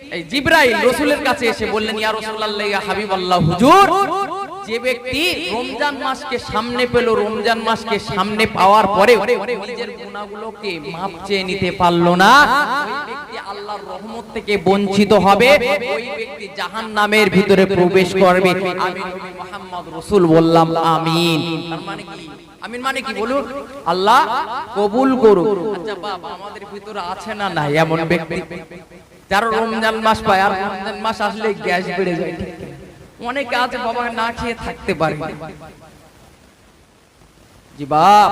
এই জিব্রাইল রসুলের কাছে এসে বললেন, ইয়া হাবিবাল্লাহ, হুজুর, যে ব্যক্তি রমজান মাসকে সামনে পেল, রমজান মাসকে সামনে পাওয়ার পরে নিজের মাপ চেয়ে নিতে পারল না। আল্লাহর রহমত থেকে বঞ্চিত হবে, ওই ব্যক্তি জাহান্নামের ভিতরে প্রবেশ করবে। আমি রাসূল বললাম, আমিন। তার মানে কি? আমিন মানে কি বলুন? আল্লাহ কবুল করুন আচ্ছা বাবা আমাদের ভিতরে আছে না নাই এমন ব্যক্তি? যারা রমজান মাস পায় আর রমজান মাস আসলে গ্যাস বেড়ে যায়। অনেকে আছে বাবা না খেয়ে থাকতে পারে না। জি বাপ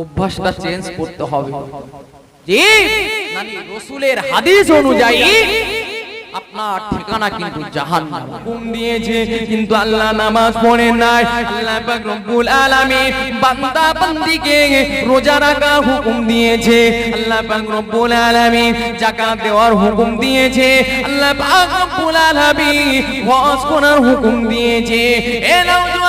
অভ্যাসটা চেঞ্জ করতে হবে জি রসুলের হাদিস অনুযায়ী আপনার ঠিকানা কিন্তু জাহান্নাম। হুকুম দিয়েছে, কিন্তু আল্লাহ নামাজ পড়ে নাই। আল্লাহ রব্বুল আলামিন বান্দা বান্দিকে রোজা রাখা হুকুম দিয়েছে। আল্লাহ রব্বুল আলামিন যাকাত দেওয়ার হুকুম দিয়েছে। আল্লাহ রব্বুল আলামিন হজ করার হুকুম দিয়েছে। এ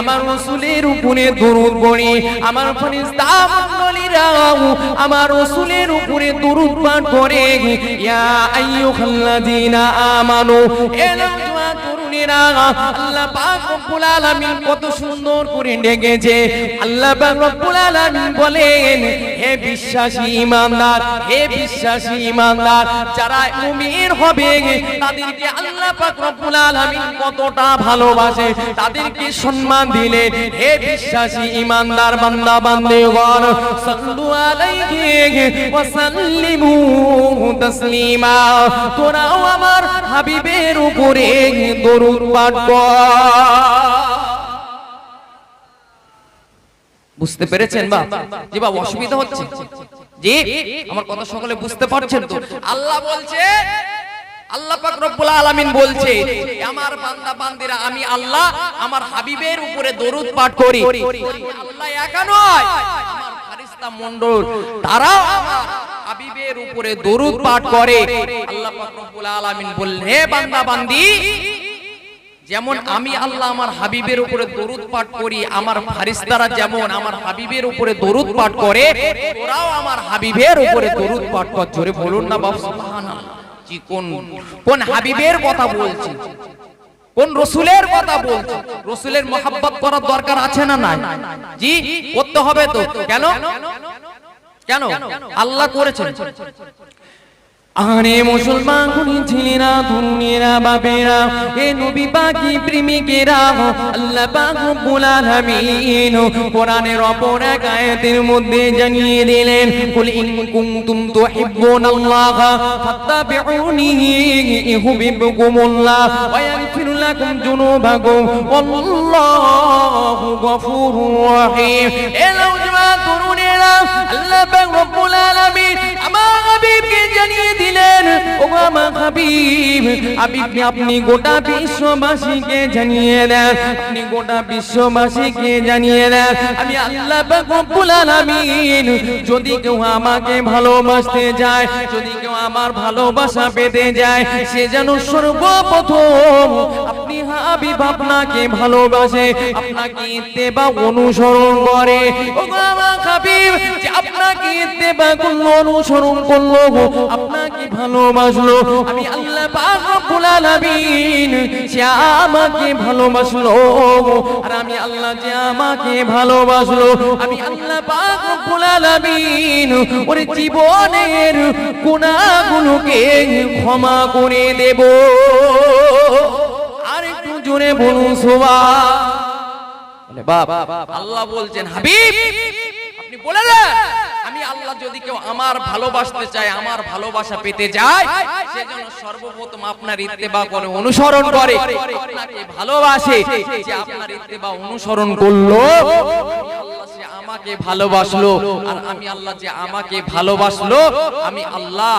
আমার রাসূলের উপরে দরুদ পড়ি, আমার ফেরেশতা মণ্ডলীরা আমার রাসূলের উপরে দরুদ পাঠ করে ইয়া আইয়ুহাল্লাযীনা আমানু আলামিন কত সুন্দর করে ডেকেছে। আল্লাহ আলামিন বলেন হে বিশ্বাসী ইমানদার, হে বিশ্বাসী ইমানদার, যারা মুমিন হবে, তাদেরকে আল্লাহ পাক রব্বুল আলামিন কতটা ভালোবাসে, তাদেরকে সম্মান দিলেন হে বিশ্বাসী ইমানদার বান্দা, বান্দেগণ, সাল্লু আলাইহি ওয়া সাল্লিমু তাসলিমা, তোরাও আমার হাবিবের উপরে দরুদ পাঠ কর। বুঝতে পেরেছেন বা? জি বাবা অসুবিধা হচ্ছে। জি আমার কথা সকলে বুঝতে পারছেন তো? আল্লাহ বলছে আল্লাহ পাক রব্বুল আলামিন বলছে আমার বান্দা বান্দিরা আমি আল্লাহ আমার হাবিবের উপরে দরুদ পাঠ করি। আল্লাহ একা নয় আমার ফারিস্তা মণ্ডল তারাও আমার হাবিবের উপরে দরুদ পাঠ করে। আল্লাহ পাক রব্বুল আলামিন বললেন হে বান্দা বান্দি যেমন আমি আল্লাহ আমার হাবিবের উপরে দরুদ পাঠ করি আমার ফারিস্তারা যেমন আমার হাবিবের উপরে দরুদ পাঠ করে ওরাও আমার হাবিবের উপরে দরুদ পাঠ কর। জোরে বলুন না সুবহানাল্লাহ। জি কোন কোন হাবিবের কথা বলছি? কোন রসুলের কথা বলছি? রসুলের মোহাব্বত করার দরকার আছে না নাই? জি করতে হবে তো। কেন? কেন? আল্লাহ করেছেন। আরে মুসলমান খুনি ছেলেরা তরুণেরা বাপেরা, এ নবী পাকি প্রেমিকেরা, আল্লাহ পাক রব্বুল আলামিন কোরআনের অপর এক আয়াতের মধ্যে জানিয়ে দিলেন, কুল ইন কুনতুম তুহিব্বুনাল্লাহ ফাত্তাবিউনি ইউহিব্বুকুমুল্লাহ ওয়া ইয়াগফির লাকুম যুনুবাকুম ওয়াল্লাহু গফুরুর রহিম। এ নওজোয়ান আপনি গোটা বিশ্ববাসীকে জানিয়ে দেন, আপনি গোটা বিশ্ববাসীকে জানিয়ে দেন, আমি আল্লাহ যদি কেউ আমাকে ভালোবাসতে যায়, যদি কেউ আমার ভালোবাসা পেতে যায়, সে যেন সর্বপ্রথম আপনি হাবিব আপনাকে ভালোবাসে, আপনাকে ইত্তেবা অনুসরণ করে। হাবিব যে আপনাকে ইত্তেবা করল অনুসরণ করল আপনাকে ভালোবাসলো। আমি আল্লাহ পাক রব্বুল আলামিন সে আমাকে ভালোবাসলো আর আমি আল্লাহ যে আমাকে ভালোবাসলো আমি আল্লাহ পাক রব্বুল আলামিন ওর জীবনের গুনাহগুলোকে ক্ষমা করে দেব। আর একটু জোরে বলুন সুবহান। বাপ আল্লাহ বলছেন হাবিব আপনি বলে দেন আমি আল্লাহ যদি কেউ আমার ভালোবাসতে চায়, আমার ভালোবাসা পেতে যায়, সেজন্য সর্বপ্রথম আপনার ইত্তেবা করে, অনুসরণ করে। আপনাকে ভালোবাসে যে আপনার ইত্তেবা অনুসরণ করল। আমাকে ভালোবাসলো, আর আমি আল্লাহ যে আমাকে ভালোবাসলো, আমি আল্লাহ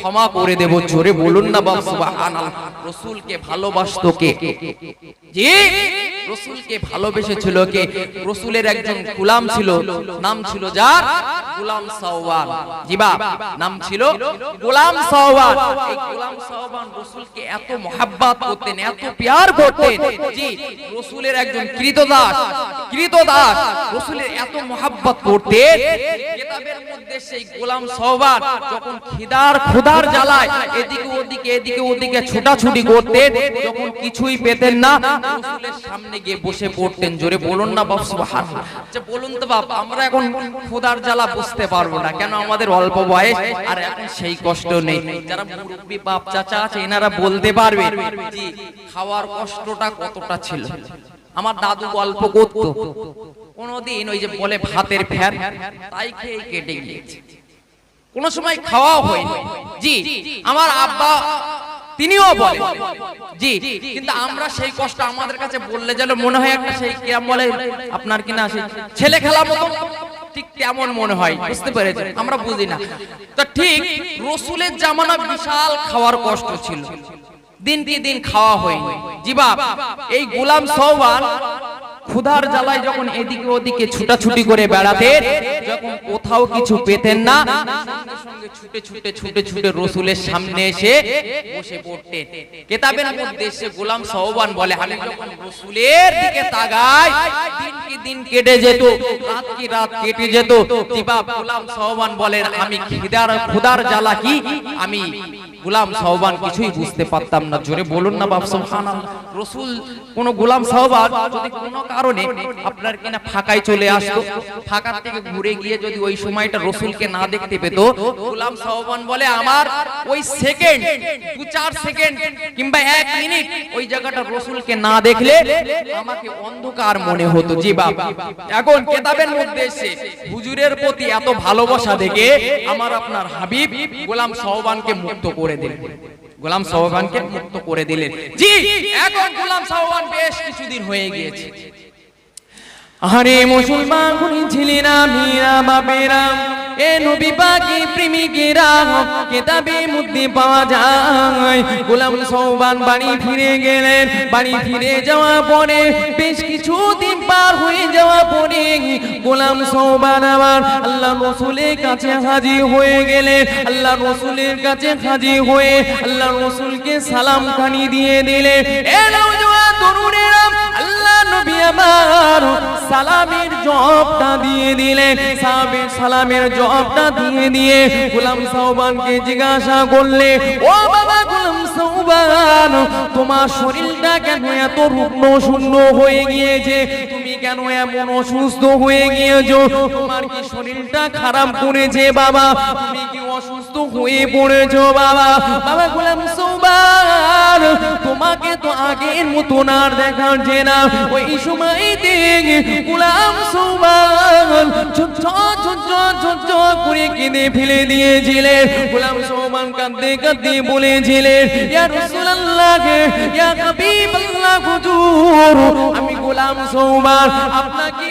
ক্ষমা করে বলুন না ভালোবাসতো কে? ভালোবেসেছিল কে? রসুলের একজন গোলাম ছিল, নাম ছিল যার? গোলাম সাওয়ান। জি বাপ, নাম ছিল গোলাম সাওয়ান। এই গোলাম সাওয়ান রসুলকে এত মহাব্বত করতেন, এত প্যার করতেন। জি, রসুলের একজন কৃতদাস কৃতদাস। রসুলের এত মহাব্বত করতেন। কিতাবের মধ্যে সেই গোলাম সাওয়ান যখন খিদার ক্ষুধার জ্বালায়, এদিকে ওদিকে এদিকে ওদিকে ছোটাছুটি করতেন, যখন কিছুই পেতেন না, রসুলের সামনে গিয়ে বসে পড়তেন। জোরে বলুন না বাপ, সুবহানাল্লাহ। বলুন তো বাপ, আমরা এখন খোদার জ্বালা বুঝতে পারব না। কেন আমাদের অল্প বয়স, আর এখন সেই কষ্ট নেই। যারা মুরব্বী বাপ চাচা আছে, এনারা বলতে পারবে জি খাওয়ার কষ্টটা কতটা ছিল। আমার দাদু গল্প করতো, কোনোদিন ওই যে বলে ভাতের ফ্যান, তাই খেয়ে কেটে গিয়েছে। কোন সময় খাওয়াও হয়নি। জি, আমার আব্বা তিনিও বলে। জি কিন্তু আমরা সেই কষ্ট আমাদের কাছে বললে যেন মনে হয় একটা সেই কিরাম বলে আপনার কিনা সেই ছেলে খেলা মতো ঠিক কেমন মনে হয় বুঝতে পেরেছেন? আমরা বুঝি না। তো ঠিক রসুলের জামানা বিশাল খাওয়ার কষ্ট ছিল। দিন দিন খাওয়া হয়নি। জি বাপ এই গোলাম সওবান ক্ষুধার জ্বালায় যখন এদিকে ওদিকে ছুটাছুটি করে বেড়াতে, যখন কোথাও কিছু পেতেন না আমি দিন কি কেটে যেত কি সহবান বলেন আমি খিদার জ্বালা কি? আমি গোলাম সাহবান কিছুই বুঝতে পারতাম না। জোরে বলুন না বাপ রসুল, কোন গোলাম সাহবান যদি কোনো কারণে আপনার কিনা ফাঁকায় চলে আসতো ফাঁকার থেকে ঘুরে গিয়ে যদি ওই সময়টা রসুলকে না দেখতে পেত, গোলাম সাহবান বলে, আমার ওই সেকেন্ড, দু চার সেকেন্ড কিংবা এক মিনিট ওই জায়গাটা রসুলকে না দেখলে আমাকে অন্ধকার মনে হতো। জি বাবা এখন কেতাবের মধ্যে এসে হুজুরের প্রতি এত ভালোবাসা দেখে আমার আপনার হাবিব গোলাম সাহবানকে মুক্ত করে দিলেন। গোলাম সাহবানকে মুক্ত করে দিলেন। জি, এখন গোলাম সাহবান বেশ কিছুদিন হয়ে গিয়েছে। আরে মুসলমান ছিলেন মীরা বাপেরা। এ নবী পাকি প্রেমিকেরা কেতাবে মধ্যে পাওয়া যায়। গোলাম সৌবান বাড়ি ফিরে গেলেন। বাড়ি ফিরে যাওয়া পরে বেশ কিছু দিন পার হয়ে যাওয়া পরে গোলাম সৌবান আবার আল্লাহ রসুলের কাছে হাজির হয়ে গেলেন। আল্লাহ রসুলের কাছে হাজির হয়ে আল্লাহ রসুলকে সালাম খানি দিয়ে দিলেন। এ নওজোয়ান নবী আমার সালামের জবাবটা দিয়ে দিলেন সাহাবের সালামের জবাবটা দিয়ে দিয়ে গোলাম সাহবানকে জিজ্ঞাসা করলে, ও বাবা গোলাম সাহবান তোমার শরীরটা কেন এত রুগ্ন শূন্য হয়ে গিয়েছে? তুমি কেন এমন অসুস্থ হয়ে গিয়েছো? তোমার কি শরীরটা খারাপ করেছে বাবা? তুমি কি অসুস্থ হয়ে পড়েছো বাবা বাবা গোলাম সাহবান তোমাকে তো আগের মতন আর দেখাচ্ছে না ওই সময় দেখে গোলাম সৌমান করে ফেলে কাঁদতে কাঁদতে আমি গোলাম সৌমান আপনাকে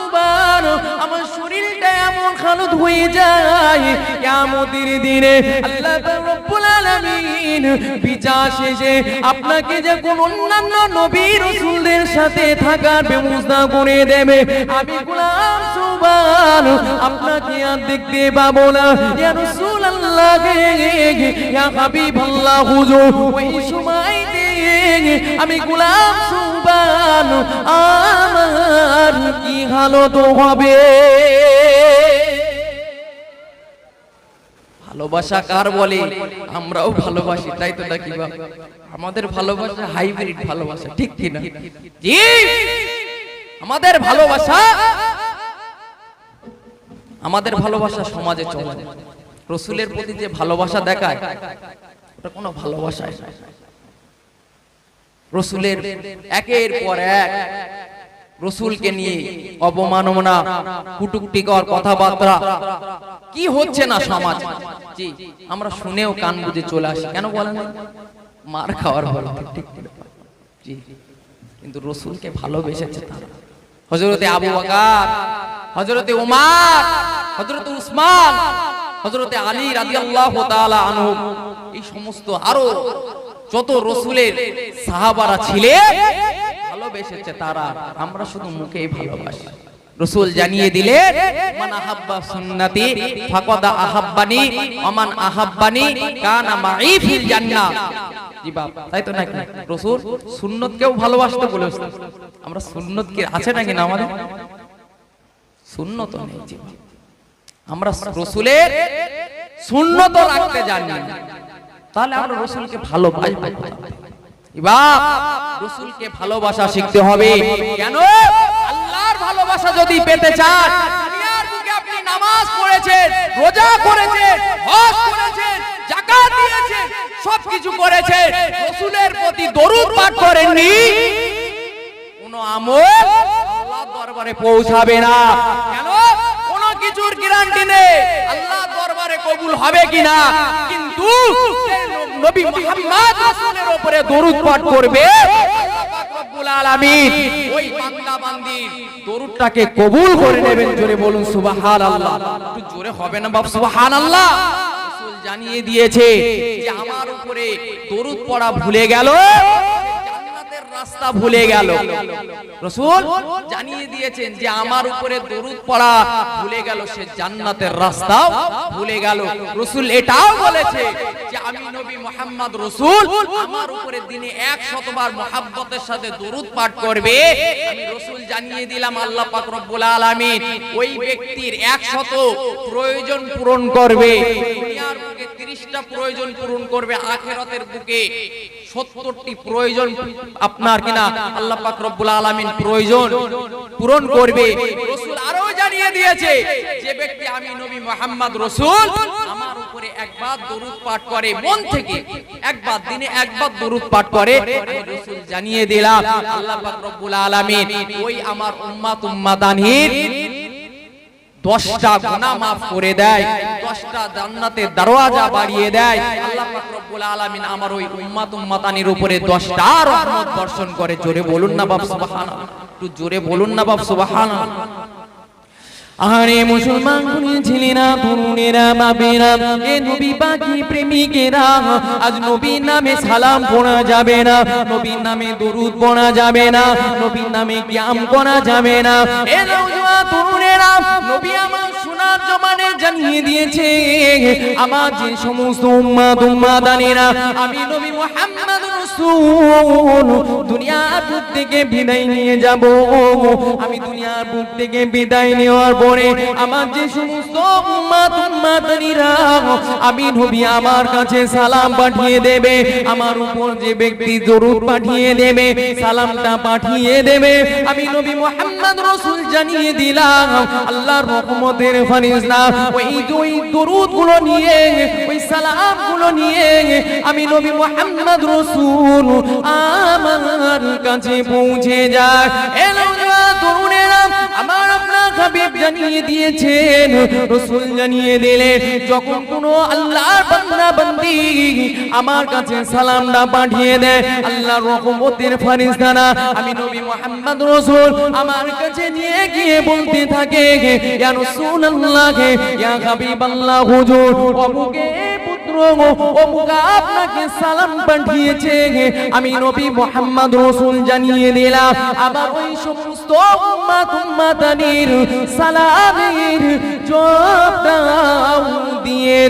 সুবার আমার শরীরটা এমন খালুদ হয়ে যায়। কিয়ামতের দিনে আল্লাহ বিচার শেষে আপনাকে যে কোন অন্যান্য নবী রাসূলদের সাথে থাকার ব্যবস্থা করে দেবে। আমি গোলাম সুবান, আপনাকে আর দেখতে পাবো না। ইয়া রাসূলুল্লাহ, ইয়া হাবিবাল্লাহ, হুজুর, ওই সময় আমি গোলাম সুবান, আমার কি হালত হবে? ভালোবাসা কার বলে? আমরাও ভালোবাসি, তাই তো নাকি? আমাদের ভালোবাসা হাইব্রিড ভালোবাসা, ঠিক কি না জি, আমাদের ভালোবাসা আমাদের ভালোবাসা সমাজে চলে। রসুলের প্রতি যে ভালোবাসা দেখায়, ওটা কোনো ভালোবাসা রসুলের একের পর এক রসুলকে নিয়ে অবমাননা কুটুকটিকর কথাবার্তা। কি হচ্ছে না সমাজ? জি আমরা শুনেও কান বুঝে চলে আসি। কেন বলেন? মার খাওয়ার ভয় জি কিন্তু রসুলকে ভালোবেসেছে তারা। হজরতে আবু বকর হজরতে উমার হজরতে উসমান হজরতে আলী রাদিয়াল্লাহু তাআলা আনহু এই সমস্ত আরও যত রসুলের সাহাবারা ছিলেন ভালোবেসেছে তারা আমরা শুধু মুখেই ভালোবাসি। রসুল জানিয়ে দিলেন মান আহাব্বা সুন্নতি ফাকাদ আহাব্বানি ওমান আহাব্বানি কানা মাই ফিল জান্নাহ। জি বাপ তাই তো নাকি? রসুল সুন্নতকেও ভালোবাসতে বলেছে আমরা সুন্নত কি আছে নাকি না আমাদের? সুন্নত নেই জি আমরা রসুলের সুন্নত রাখতে জানি। না। তাহলে আমরা রসুলকে ভালোবাসবো এবার রসুলকে ভালোবাসা শিখতে হবে। কেন? আল্লাহর ভালোবাসা যদি পেতে চান আপনি নামাজ পড়েছেন রোজা করেছেন হজ করেছেন যাকাত দিয়েছেন সবকিছু করেছেন রসুলের প্রতি দরুদ পাঠ করেননি কোন আমল আল্লাহর দরবারে পৌঁছাবে না। কোন? কিছুর গ্যারান্টি নেই। আল্লাহ দরবারে কবুল হবে কিনা? কিন্তু নবী মুহাম্মদ রাসূলের উপরে দরুদ পাঠ করবে। করে নেবেন, জোরে বলুন জোরে হবে না জানিয়ে দিয়েছে যে আমার উপরে দরুদ পড়া ভুলে গেল। রাস্তা ভুলে গেল। রসুল জানিয়ে দিয়েছেন যে আমার উপরে দরুদ পড়া ভুলে গেল, সে জান্নাতের রাস্তাও ভুলে গেল। রসুল এটাও বলেছে যে আমি নবী মোহাম্মদ রসুল, আমার উপরে দিনে এক শতবার মোহাব্বতের সাথে দরুদ পাঠ করবে। রসুল জানিয়ে দিলাম, আল্লাহ পাক রব্বুল আলামিন ওই ব্যক্তির এক শত প্রয়োজন পূরণ করবে। দুনিয়ার বুকে 30টা প্রয়োজন পূরণ করবে, আখেরাতের বুকে সত্তরটি প্রয়োজন আপনার কিনা আল্লাহ পাক রব্বুল আলামিন প্রয়োজন পূরণ করবে। রাসূল আরও জানিয়ে দিয়েছে যে ব্যক্তি আমি নবী মুহাম্মদ রাসূল, আমার উপরে একবার দরুদ পাঠ করে, মন থেকে একবার দিনে একবার দরুদ পাঠ করে রসুল জানিয়ে দিলাম, আল্লাহ পাক রব্বুল আলামিন ওই আমার উম্মাত উম্মাদানির দশটা গোনা মাফ করে দেয়, দশটা জান্নাতের দরওয়াজা বাড়িয়ে দেয়। আল্লাহ পাক রব্বুল আলামিন আমার ওই উম্মাত উম্মাতানির উপরে দশটা রহমত বর্ষণ করে। জোরে বলুন না বাপ, সুবহানাল্লাহ। একটু জোরে বলুন না বাপ, সুবহানাল্লাহ। আরে মুসলমান ছেলেরা তরুণেরা বাবেরা এ নবী পাখি প্রেমিকেরা, আজ নবীর নামে সালাম পড়া যাবে না। নবীর নামে দরুদ পড়া যাবে না। নবীর নামে ক্যাম করা যাবে না। এ তরুণেরা নবী আমার সোনার জমানে জানিয়ে দিয়েছে, আমার যে সমস্ত উম্মাদ উম্মাদানেরা, আমি নবী মুহাম্মদ রাসূল। দুনিয়ার বুক থেকে বিদায় নিয়ে যাব। আমি দুনিয়ার বুক থেকে বিদায় নেওয়ার পরে আমার যে সমস্ত উম্মাত উম্মাতানিরা আমি নবী আমার কাছে সালাম পাঠিয়ে দেবে, আমার উপর যে ব্যক্তি দরুদ পাঠিয়ে দেবে, সালামটা পাঠিয়ে দেবে। আমি নবী মুহাম্মদ রাসূল জানিয়ে দিলাম, আল্লাহর রহমতের ফারিস্তা, ওই ওই দরুদগুলো নিয়ে, ওই সালামগুলো নিয়ে, আমি নবী মুহাম্মদ রাসূল আমার কাছে পৌঁছে যায়। এলো তরুণেরা, আমার আপনার হাবিব জানিয়ে দিয়েছেন, রসুল জানিয়ে দিলেন, যখন কোন আল্লাহর বান্দা বান্দি আমার কাছে সালামটা পাঠিয়ে দেয় আল্লাহর রহমতের ফারিস্তানা আমি নবী মুহাম্মদ রসুল আমার কাছে নিয়ে গিয়ে বলতে থাকে, ইয়া রাসূলুল্লাহ, ইয়া হাবিবাল্লাহ, হুজুর, অমুকে আপনাকে সালাম পাঠিয়েছে। আমি নবী মুহাম্মদ রসুল জানিয়ে দিলাম, আবার ওই সমস্ত সালামের দিয়ে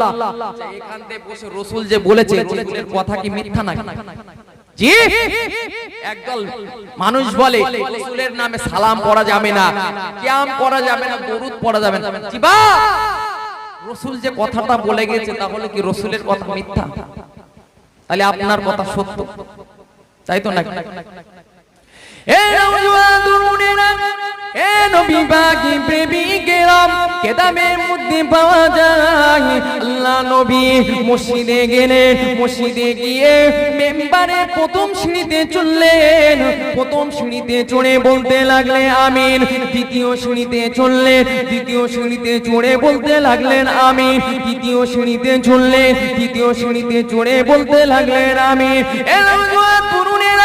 না এখান থেকে বসে রসুল যে বলেছে কথা কি মিথ্যা নাকি? জি একদল মানুষ বলে, রসুলের নামে সালাম পড়া যাবে না পড়া যাবে না, দরুদ পড়া যাবে না। রসুল যে কথাটা বলে গেছে, তাহলে কি রসুলের কথা মিথ্যা? তাহলে আপনার কথা সত্য। তাই তো নাকি? এ তরুণেরা এ প্রেমিকেরা মধ্যে পাওয়া যায়। আল্লাহ নবী মসজিদে গেলেন মসজিদে গিয়ে মেম্বারে প্রথম সিঁড়িতে চললেন। প্রথম সিঁড়িতে চড়ে বলতে লাগলেন, আমিন। দ্বিতীয় সিঁড়িতে চললেন দ্বিতীয় সিঁড়িতে চড়ে বলতে লাগলেন, আমিন। তৃতীয় সিঁড়িতে চললেন তৃতীয় সিঁড়িতে চড়ে বলতে লাগলেন, আমিন। এ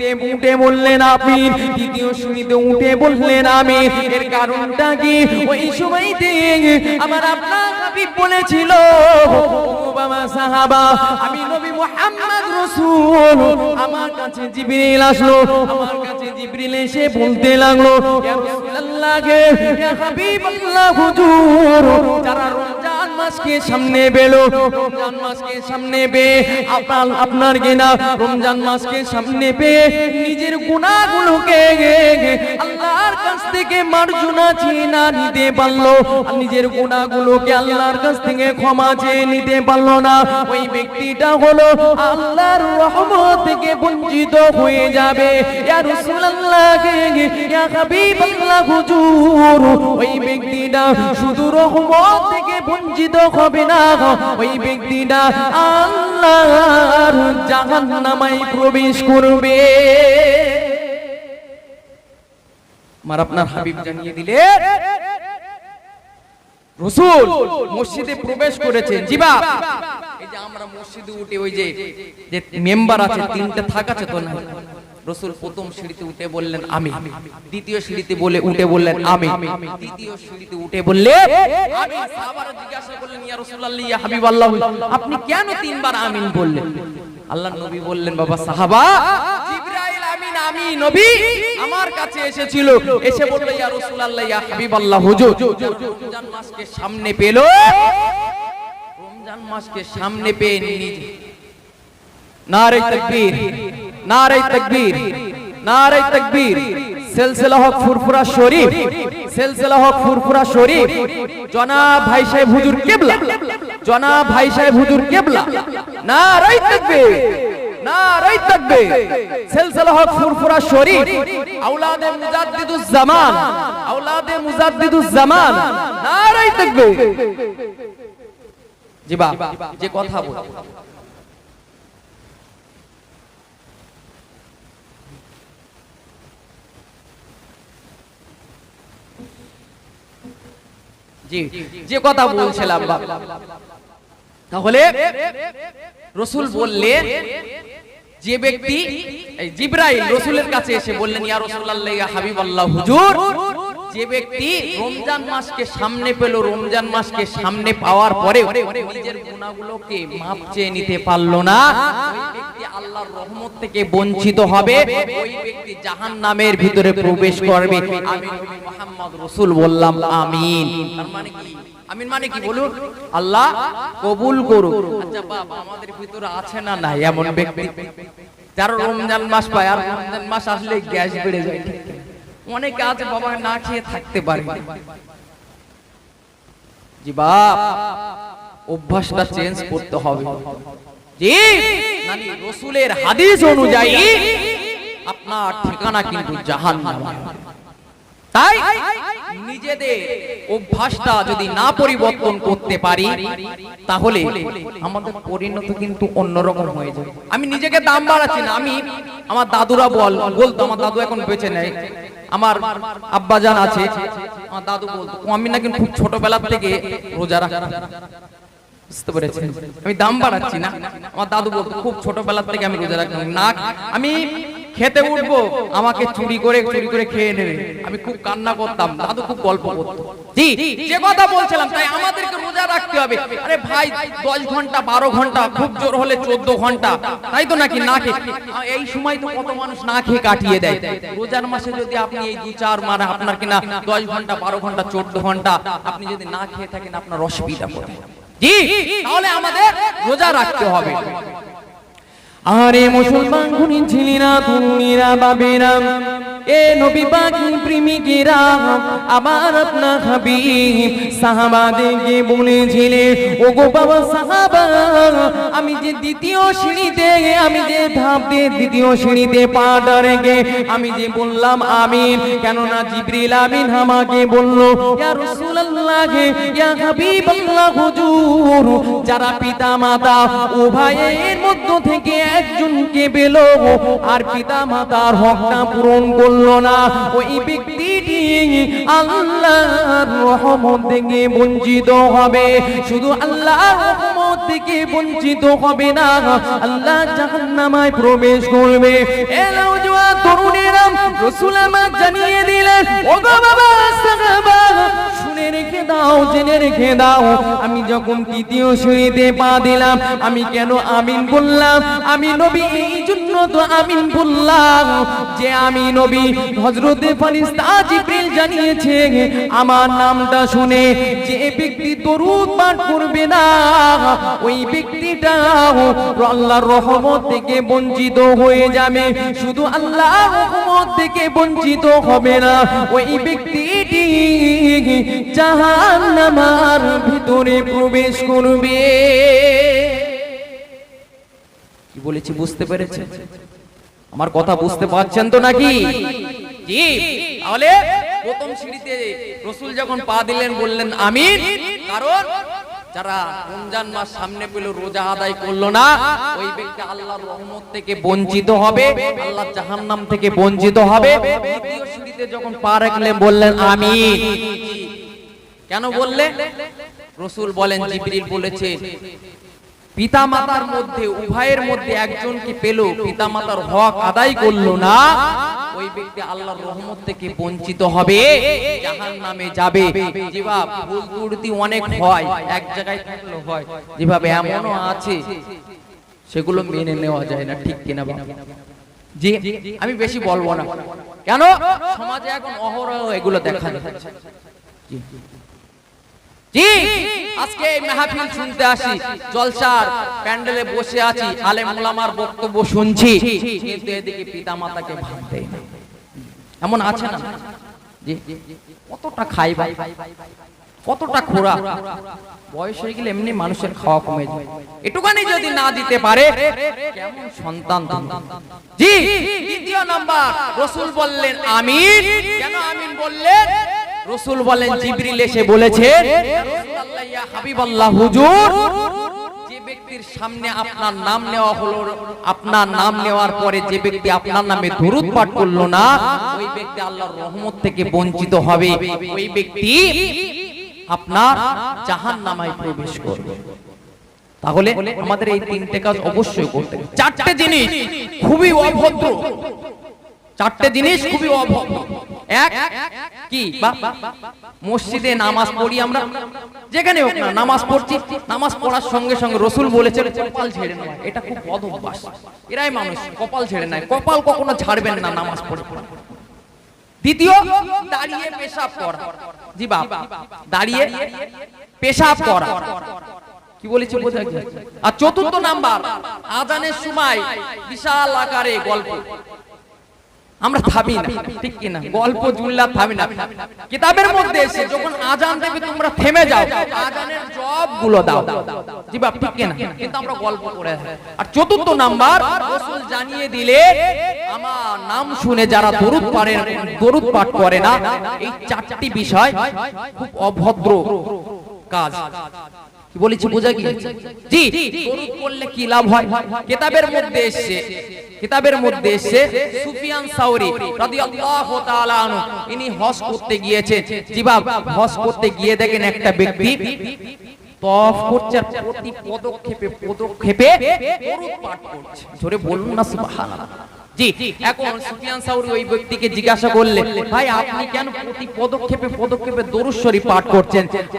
দ্বিতীয় উঠে বললেন আপনি তৃতীয় সিঁড়িতে উঠে বললেন আমি। এর কারণটা কি? ওই সময়তে আমার আপনার হাবিব বলেছিল বাবা সাহাবা কাছে জিবরিল আসলো, আমার কাছে জিবরিল এসে বলতে লাগল, ইয়া রাসূলুল্লাহ ইয়া হাবিবাল্লাহ মাসকে সামনে পেল রমজান সামনে পেয়ে আপনার আপনার কিনা রমজান মাসকে সামনে পেয়ে নিজের গুনাহগুলোকে আল্লাহর কাছ থেকে মার্জনা চেয়ে না নিতে পারল নিজের গুনাহগুলোকে আল্লাহর কাছ থেকে ক্ষমা চেয়ে নিতে পারল না। ওই ব্যক্তিটা হলো আল্লাহর রহমত থেকে বঞ্চিত হয়ে যাবে। ইয়া রাসূলুল্লাহ ইয়া হাবিবাল্লাহ হুজুর, ওই ব্যক্তিটা শুধু রহমত থেকে বঞ্চিত ওই ব্যক্তিটা আল্লাহর প্রবেশ করবে। আমার আপনার হাবিব জানিয়ে দিলে, রসুল মসজিদে প্রবেশ করেছেন। জিবা এই যে আমরা মসজিদে উঠে ওই যে মেম্বার আছে, তিনটে থাক আছে তো না রসুল প্রথম সিঁড়িতে উঠে বললেন আমি। দ্বিতীয় সিঁড়িতে বলে উঠে বললেন আমি। তৃতীয় সিঁড়িতে উঠে বললে আমি। সাহাবারা জিজ্ঞাসা করলেন ইয়া রাসূলুল্লাহ ইয়া হাবিবাল্লাহ। আপনি কেন তিনবার আমিন বললেন? আল্লাহ নবী বললেন বাবা সাহাবা জিবরাইল আমিন আমি নবী আমার কাছে এসেছিল। এসে বলল ইয়া রাসূলুল্লাহ ইয়া হাবিবাল্লাহ হুজুর। রমজান মাসকে সামনে পেল। রমজান মাসকে সামনে পেয়ে নিজে নারে তাকবীর নারে তাকবীর নারে তাকবীর। সিলসিলা হক ফুরফুরা শরীফ, সিলসিলা হক ফুরফুরা শরীফ। জনাব ভাই সাহেব হুজুর কিবলা, জনাব ভাই সাহেব হুজুর কিবলা। নারে তাকবীর নারে তাকবীর। সিলসিলা হক ফুরফুরা শরীফ। আওলাদে মুজাদ্দিদুজ জামান আওলাদে মুজাদ্দিদুজ জামান নারে তাকবীর। জি বা যে কথা বল। যে কথা বলছিলাম বাবা তাহলে রসুল বললেন, যে ব্যক্তি জিব্রাইল রসুলের কাছে এসে বললেন, ইয়া রাসূলুল্লাহ হাবিব হাবিবাল্লাহ, হুজুর যে ব্যক্তি রমজান মাসকে সামনে পেল, রমজান মাসকে সামনে পাওয়ার পরে নিজের গুনাহগুলোকে মাপ চেয়ে নিতে পারল না। আল্লাহর রহমত থেকে বঞ্চিত হবে, ওই ব্যক্তি জাহান্নামের ভিতরে প্রবেশ করবে। নবী রাসূল বললাম, আমিন। মানে আমিন মানে কি বলুন? আল্লাহ কবুল করুক। আচ্ছা বাবা, আমাদের ভিতরে আছে না নাই এমন ব্যক্তি? যারা রমজান মাস পায়, আর রমজান মাস আসলে গ্যাস বেড়ে যায়? অনেকে আছে বাবা না খেয়ে থাকতে পারে। জি বাপ অভ্যাসটা চেঞ্জ করতে হবে। জি নানি রসুলের হাদিস অনুযায়ী আপনার ঠিকানা কিন্তু জাহান্নাম। তাই নিজেদের অভ্যাসটা যদি না পরিবর্তন করতে পারি তাহলে আমাদের পরিণত কিন্তু অন্যরকম হয়ে যাবে। আমি নিজেকে দাম বাড়াচ্ছি না আমি আমার দাদুরা বল বলতো আমার দাদু এখন বেঁচে নেয় আমার আব্বাজান আছে আমার দাদু বলতো "ও, আমি নাকি খুব ছোটবেলা থেকে রোজা রাখা। বুঝতে পেরেছেন? আমি দাম বাড়াচ্ছি না। আমার দাদু বলতো খুব ছোটবেলা থেকে আমি রোজা রাখতাম না আমি খেতে উঠবো আমাকে চুরি করে চুরি করে খেয়ে নেবে। আমি খুব কান্না করতাম দাদু খুব গল্প করতো। যে কথা বলছিলাম, তাই আমাদেরকে রোজা রাখতে হবে। আরে ভাই, দশ ঘণ্টা, বারো ঘণ্টা, খুব জোর হলে চোদ্দ ঘণ্টা, তাই তো নাকি না খেয়ে? এই সময় তো কত মানুষ না খেয়ে কাটিয়ে দেয়। রোজার মাসে যদি আপনি এই দু চার মানে আপনার কিনা দশ ঘণ্টা, বারো ঘণ্টা, চোদ্দ ঘণ্টা, আপনি যদি না খেয়ে থাকেন, আপনার অসুবিধা হবে জি, তাহলে আমাদের রোজা রাখতে হবে। আরে মুসলমান খুনি ছিলিরা তরুণীরা বাবেরা? এ নবী পাকি প্রেমিকেরা আবার আপনার হাবিব সাহাবাদেরকে বলেছিলেন ও গো বাবা সাহাবা, আমি যে দ্বিতীয় সিঁড়িতে, আমি যে ধাপ দিয়ে দ্বিতীয় সিঁড়িতে পাটা রেখে আমি যে বললাম আমিন, কেননা জিবরিল আমিন আমাকে বলল, ইয়া রাসূলুল্লাহ, ইয়া হাবিবাল্লাহ হুজুর, যারা পিতা মাতা উভয়ের মধ্য থেকে একজনকে পেল, আর পিতা মাতার হকটা পূরণ করল না। ওই ব্যক্তিটি থেকে বঞ্চিত হবে। শুধু আল্লাহর থেকে বঞ্চিত হবে না, আল্লাহ জাহান্নামায় প্রবেশ করবে। এলাও জোয়া তরুণেরা, রাসূল আমাকে জানিয়ে দিলেন বাবা শুনে রেখে দাও, জেনে রেখে দাও। আমি যখন তৃতীয় সিঁড়িতে পা দিলাম, আমি কেন আমিন বললাম? আমি নবী, এই জন্য তো আমিন বললাম যে আমি নবী। হজরতে ফারিস্তা জানিয়েছে, আমার নামটা শুনে যে ব্যক্তি দরুদ পাঠ করবে না, ওই ব্যক্তিটা আল্লাহর রহমত থেকে বঞ্চিত হয়ে যাবে। শুধু আল্লাহর রহমত থেকে বঞ্চিত হবে না, ওই ব্যক্তিটি জাহান্নামার ভিতরে প্রবেশ করবে। কি বলেছি, বুঝতে পেরেছেন? আমার কথা বুঝতে পারছেন তো নাকি? জি, তাহলে প্রথম সিঁড়িতে রসুল যখন পা দিলেন, বললেন, আমিন। কারণ যারা রমজান মাস সামনে পেল, রোজা আদায় করল না, ওই ব্যক্তি আল্লাহর রহমত থেকে বঞ্চিত হবে, আল্লাহ জাহান্নাম থেকে বঞ্চিত হবে। দ্বিতীয় সিঁড়িতে যখন পা রাখলেন, বললেন, আমিন। কেন বললে? রসুল বলেন জিবরিল বলেছে পিতা মাতার মধ্যে উভয়ের মধ্যে একজনকে পেল? পিতা মাতার হক আদায় করল না? ওই ব্যক্তি আল্লাহর রহমত থেকে বঞ্চিত হবে জাহান নামে যাবে। যেভাবে ভুল ত্রুটি অনেক হয় এক জায়গায় থাকলে হয়। যেভাবে এমনও আছে সেগুলো মেনে নেওয়া যায় না ঠিক কিনা বাবা জি আমি বেশি বলব না। কেন? সমাজে এখন অহরহ এগুলো দেখা যাচ্ছে জি। আজকে এই শুনতে আসি। জলসার প্যান্ডেলে বসে আছি, আলেম বক্তব্য শুনছি, কিন্তু এদিকে পিতা মাতাকে ভাব দেয় না। এমন আছে না? কতটা খাই ভাই কতটা খোরা। বয়স হয়ে গেলে এমনি মানুষের খাওয়া কমে যায়। এটুখানি যদি না দিতে পারে, কেমন সন্তান? জি, দ্বিতীয় নাম্বার, রসুল বললেন, আমিন। কেন আমিন বললেন? রসুল বলেন জিবরিল এসে বলেছে হাবিবাল্লাহ হুজুর। যে ব্যক্তির সামনে আপনার নাম নেওয়া হলো আপনার নাম নেওয়ার পরে যে ব্যক্তি আপনার নামে দরুদ পাঠ করল না ওই ব্যক্তি আল্লাহর রহমত থেকে বঞ্চিত হবে। ওই ব্যক্তি আপনার জাহান নামায় প্রবেশ করবে। তাহলে আমাদের এই তিনটে কাজ অবশ্যই করতে চারটে জিনিস খুবই অভদ্র। চারটে জিনিস খুবই অভদ্র এক কি? মসজিদে নামাজ পড়ি আমরা। যেখানে হোক না নামাজ পড়ছি। নামাজ পড়ার সঙ্গে সঙ্গে রসুল বলেছেন কপাল ছেড়ে নেওয়া। এটা খুব বদ অভ্যাস এরাই মানুষ কপাল ছেড়ে নেয়। কপাল কখনো ছাড়বেন না নামাজ পড়ে। দ্বিতীয় দাঁড়িয়ে পেশাব করা। জি বাপ দাঁড়িয়ে পেশাব করা। কি বলেছি বোঝা গেছে? আর চতুর্থ নাম্বার আজানের সময় বিশাল আকারে গল্প। আমরা থামি না। ঠিক কি না? গল্প জুল্লা থামি না। কিতাবের মধ্যে এসে যখন আজান দেবে, তোমরা থেমে যাও। আজানের জবগুলো দাও। জি বাপ, ঠিক কি না? কিন্তু আমরা গল্প করে আর চতুর্থ নাম্বার, রাসূল জানিয়ে দিলে, আমার নাম শুনে যারা দরুদ পারে দরুদ পাঠ করে না, এই চারটি বিষয় খুব অভদ্র কাজ। কি বলেছি বোঝা কি? জি দরুদ পড়লে কি লাভ হয়? কিতাবের মধ্যে কিতাবের মধ্যে সুফিয়ান সাউরি রাদিয়াল্লাহু তাআলা আনহু ইনি হজ করতে জিবাব হজ করতে গিয়ে দেখেন একটা ব্যক্তি তফ করছে আর প্রতি পদক্ষেপে পদক্ষেপে দরুদ পাঠ করছে। জোরে বলুন না সুবহানাল্লাহ।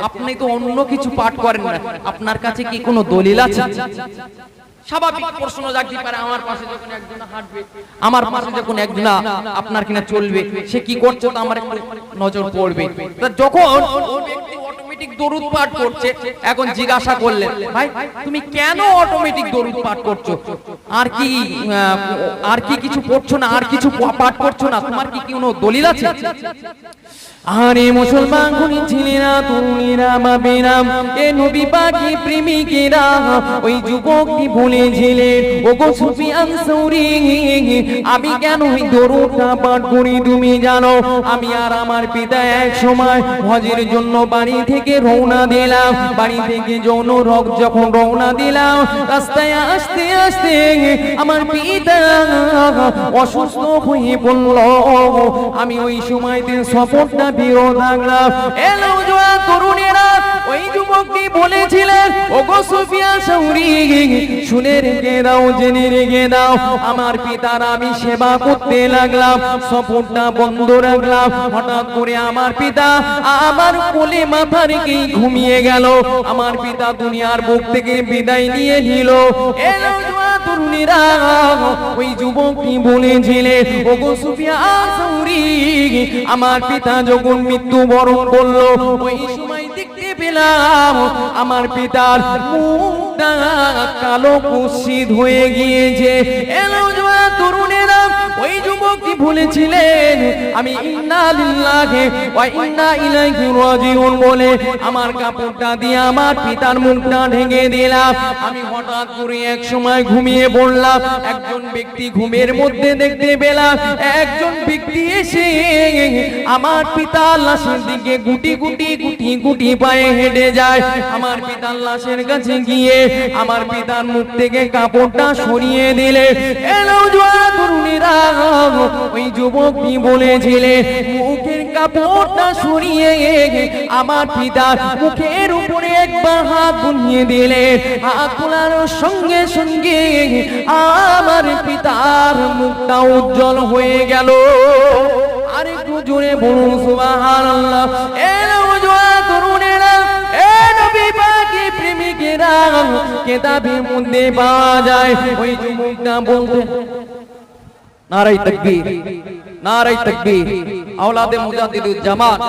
আপনি তো অন্য কিছু পাঠ করেন না। আপনার কাছে কি কোনো দলিল আছে? স্বাভাবিক প্রশ্ন জাগতে পারে, আমার পাশে যখন একজন হাঁটবে, আমার পাশে যখন একজন আপনার কিনা চলবে, সে কি করছে তো আমার নজর পড়বে। যখন অটোমেটিক দরুদ পাঠ করছে, এখন জিজ্ঞাসা করলেন, ভাই, তুমি কেন অটোমেটিক দরুদ পাঠ করছ? আর কি আর কি কিছু পড়ছো না? আর কিছু পাঠ করছ না? তোমার কি কোনো দলিল আছে? আরে মুসলমান গুনি ছেলেরা তরুণীরা বাবেরা এ নবী পাকি প্রেমিকেরা, ওই যুবকটি বলেছিলেন ও গো সুফিয়ান সৌরি, আমি কেন ওই দরুদটা পাঠ করি তুমি জানো? আমি আর আমার পিতা এক সময় হজের জন্য বাড়ি থেকে রওনা দিলাম। বাড়ি থেকে যৌন রক যখন রওনা দিলাম, রাস্তায় আসতে আসতে আমার পিতা অসুস্থ হয়ে পড়ল। আমি ওই সময়তে সফরটা বেরো থাকলাম এলো জোয়া তরুণেরা, ওই যুবকটি বলেছিলেন সুফিয়া সৌরি, শুনে দাও, জেনে দাও। আমার পিতার আমি সেবা করতে লাগলাম, সফরটা বন্ধ রাখলাম। হঠাৎ করে আমার পিতা আমার কোলে মাথা রেখেই ঘুমিয়ে গেল? আমার পিতা দুনিয়ার বুক থেকে বিদায় নিয়ে নিল। আমার পিতা যখন মৃত্যু বরণ করল, ওই সময় দেখতে পেলাম। আমার পিতার কালো কুৎসিত হয়ে গিয়েছে। এলো তরুণেরা, ওই যুবকটি বলেছিলেন, আমি ইন্না লিল্লাহি ওয়া ইন্না ইলাইহি রাজিউন বলে আমার কাপড়টা দিয়ে আমার পিতার মুখটা ঢেকে দিলাম। আমি হঠাৎ করে এক সময় ঘুমিয়ে পড়লাম। একজন ব্যক্তি ঘুমের মধ্যে দেখতে পেলাম। একজন ব্যক্তি এসে আমার পিতার লাশের দিকে গুটি গুটি গুটি গুটি পায়ে হেঁটে যায়। আমার পিতার লাশের কাছে গিয়ে আমার পিতার মুখ থেকে কাপড়টা সরিয়ে দিলে। এলো ওই যুবকটি বলেছিলেন মুখের কাপড়টা সরিয়ে আমার পিতার মুখের উপরে একবার হাত বুনিয়ে দিলেন হাত তোলার সঙ্গে সঙ্গে আমার পিতার মুখটা উজ্জ্বল হয়ে গেল। আর একটু জোরে বলুন, সুবহানাল্লাহ। এলো জোয়া তরুণেরা এ নবী প্রেমিকেরা কেতাবের মধ্যে পাওয়া যায় ওই যুবকটা বলতে নারাই তাকবীর নারাই তাকবীর, আওলাদে মুজাদ্দিদুল জামান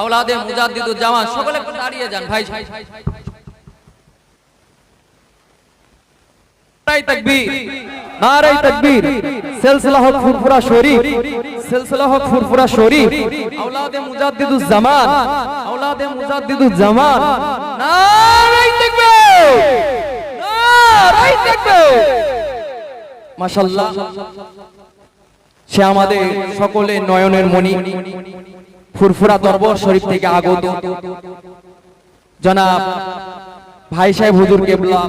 আওলাদে মুজাদ্দিদুল জামান সকলে দাঁড়িয়ে যান, ভাই। নারাই তাকবীর। নারাই তাকবীর। সিলসিলা হক ফুরফুরা শরীফ। সিলসিলা হক ফুরফুরা শরীফ। আওলাদে মুজাদ্দিদুল জামান। আওলাদে মুজাদ্দিদুল জামান। নারাই তাকবীর। নারাই তাকবীর। মাশাল্লাহ সে আমাদের সকলে নয়নের মণি। ফুরফুরা দরবার শরীফ থেকে আগত। জনাব ভাই সাহেব হুজুর কেবলা।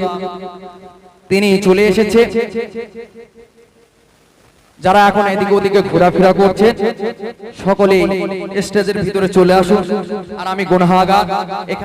তিনি চলে এসেছে। যারা এখন এদিকে ওদিকে ঘোরাফেরা করছে সকলে স্টেজের ভিতরে চলে আসুন। আর আমি গোনাহাগা এখানে